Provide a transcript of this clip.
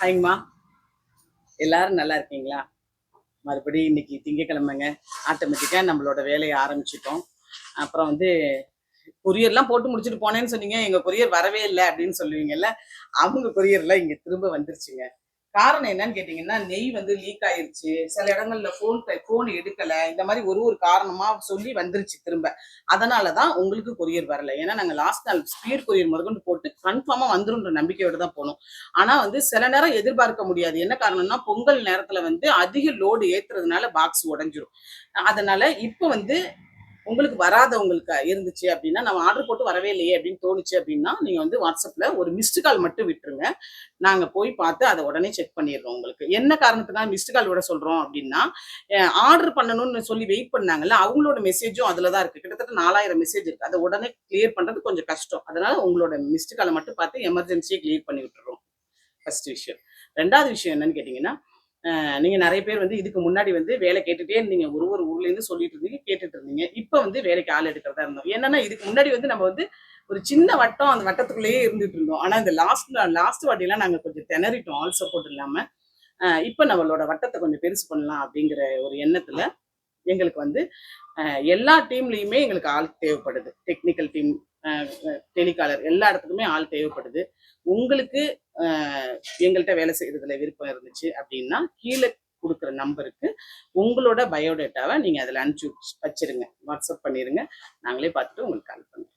ஹாய்ங்கம்மா எல்லாரும் நல்லா இருக்கீங்களா? மறுபடியும் இன்னைக்கு திங்கக்கிழமைங்க. ஆட்டோமேட்டிக்காக நம்மளோட வேலையை ஆரம்பிச்சிட்டோம். அப்புறம் வந்து கொரியர்லாம் போட்டு முடிச்சுட்டு போனேன்னு சொன்னீங்க. எங்கள் கொரியர் வரவே இல்லை அப்படின்னு சொல்லுவீங்கல்ல அவங்க கொரியர்லாம் இங்கே திரும்ப வந்துருச்சுங்க. காரணம் என்னன்னு கேட்டிங்கன்னா நெய் வந்து லீக் ஆயிருச்சு. சில இடங்கள்ல ஃபோன் ஃபோன் எடுக்கல. இந்த மாதிரி ஒரு ஒரு காரணமா சொல்லி வந்துருச்சு திரும்ப. அதனாலதான் உங்களுக்கு கொரியர் வரல. ஏன்னா நாங்கள் லாஸ்ட் நாள் ஸ்பீட் கொரியர் முதற்கொண்டு போட்டு கன்ஃபார்மாக வந்துருன்ற நம்பிக்கையோட தான் போனோம். ஆனால் வந்து சில நேரம் எதிர்பார்க்க முடியாது. என்ன காரணம்னா பொங்கல் நேரத்தில் வந்து அதிக லோடு ஏத்துறதுனால பாக்ஸ் உடஞ்சிரும். அதனால இப்போ வந்து உங்களுக்கு வராதவங்களுக்கு இருந்துச்சு அப்படின்னா நம்ம ஆர்டர் போட்டு வரவே இல்லையே அப்படின்னு தோணுச்சு அப்படின்னா நீங்கள் வந்து வாட்ஸ்அப்பில் ஒரு மிஸ்டு கால் மட்டும் விட்டுருங்க. நாங்கள் போய் பார்த்து அதை உடனே செக் பண்ணிடுறோம் உங்களுக்கு. என்ன காரணத்துக்காக மிஸ்டு கால் விட சொல்கிறோம் அப்படின்னா ஆர்டர் பண்ணணும்னு சொல்லி வெயிட் பண்ணாங்கல்ல அவங்களோட மெசேஜும் அதில் தான் இருக்குது கிட்டத்தட்ட நாலாயிரம் மெசேஜ் இருக்குது அதை உடனே கிளியர் பண்ணுறது கொஞ்சம் கஷ்டம். அதனால் உங்களோட மிஸ்டு காலை மட்டும் பார்த்து எமர்ஜென்சியை கிளியர் பண்ணி விட்டுறோம். ஃபர்ஸ்ட் விஷயம். ரெண்டாவது விஷயம் என்னன்னு கேட்டிங்கன்னா நீங்க நிறைய பேர் வந்து இதுக்கு முன்னாடி வந்து வேலை கேட்டுட்டே இருந்தீங்க. ஒரு ஒரு ஊர்ல இருந்து சொல்லிட்டு இருந்தீங்க கேட்டுட்டு இருந்தீங்க. இப்போ வந்து வேலைக்கு ஆள் எடுக்கிறதா இருந்தோம். என்னன்னா இதுக்கு முன்னாடி வந்து நம்ம வந்து ஒரு சின்ன வட்டம் அந்த வட்டத்துக்குள்ளேயே இருந்துட்டு இருந்தோம். ஆனா இந்த லாஸ்ட் லாஸ்ட் வாட்டிலாம் நாங்க கொஞ்சம் திணறிட்டோம் ஆல் சப்போர்ட் இல்லாம. இப்ப இப்போ நம்மளோட வட்டத்தை கொஞ்சம் பெருசு பண்ணலாம் அப்படிங்கிற ஒரு எண்ணத்துல எங்களுக்கு வந்து எல்லா டீம்லயுமே எங்களுக்கு ஆள் தேவைப்படுது. டெக்னிக்கல் டீம் டெலிகாலர் எல்லா இடத்துக்குமே ஆள் தேவைப்படுது. உங்களுக்கு எங்கள்கிட்ட வேலை செய்யறதுல விருப்பம் இருந்துச்சு அப்படின்னா கீழே கொடுக்குற நம்பருக்கு உங்களோட பயோடேட்டாவை நீங்கள் அதில் அனுப்பிச்சு வச்சிருங்க. வாட்ஸ்அப் பண்ணிடுங்க நாங்களே பார்த்துட்டு உங்களுக்கு கால் பண்ணுறோம்